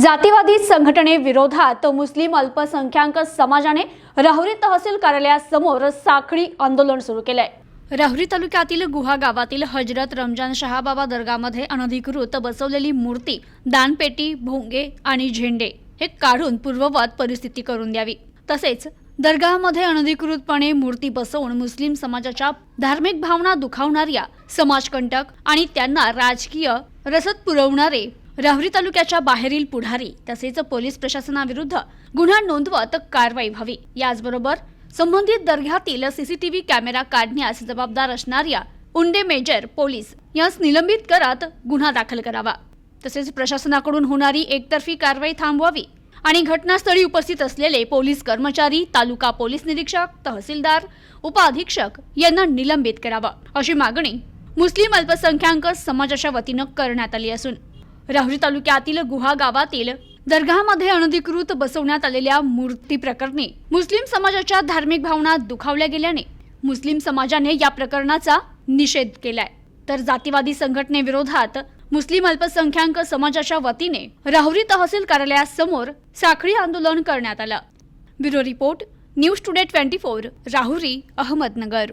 जातीवादी संघटनेविरोधात मुस्लिम अल्पसंख्याक समाजाने राहुरी तहसील कार्यालयासमोर साखळी आंदोलन सुरू केलंय. राहुरी तालुक्यातील गुहा गावातील हजरत रमजान शहाबाबा दर्गामध्ये अनधिकृत बसवलेली मूर्ती दानपेटी भोंगे आणि झेंडे हे काढून पूर्ववत परिस्थिती करून द्यावी. तसेच दर्गामध्ये अनधिकृतपणे मूर्ती बसवून मुस्लिम समाजाच्या धार्मिक भावना दुखावणाऱ्या समाजकंटक आणि त्यांना राजकीय रसद पुरवणारे राहुरी तालुक्याच्या बाहेरील पुढारी तसेच पोलीस प्रशासनाविरुद्ध गुन्हा नोंदवत कारवाई व्हावी. याचबरोबर संबंधित दर्ग्यातील सीसीटीव्ही कॅमेरा काढण्यास जबाबदार असणाऱ्या उंडे मेजर पोलीस यास निलंबित करत गुन्हा दाखल करावा. तसेच प्रशासनाकडून होणारी एकतर्फी कारवाई थांबवावी आणि घटनास्थळी उपस्थित असलेले पोलीस कर्मचारी तालुका पोलीस निरीक्षक तहसीलदार उपअधीक्षक यांना निलंबित करावं. अशी मागणी मुस्लिम अल्पसंख्याक समाजाच्या वतीनं करण्यात आली असून राहुरी तालुक्यातील गुहा गावातील दर्गामध्ये अनधिकृत बसवण्यात आलेल्या मूर्ती प्रकरणी मुस्लिम समाजाच्या धार्मिक भावना दुखावल्या गेल्याने मुस्लिम समाजाने या प्रकरणाचा निषेध केलाय. तर जातीवादी संघटनेविरोधात मुस्लिम अल्पसंख्याक समाजाच्या वतीने राहुरी तहसील कार्यालयासमोर साखळी आंदोलन करण्यात आलं. Bureau report news today twenty four Rahuri Ahmednagar.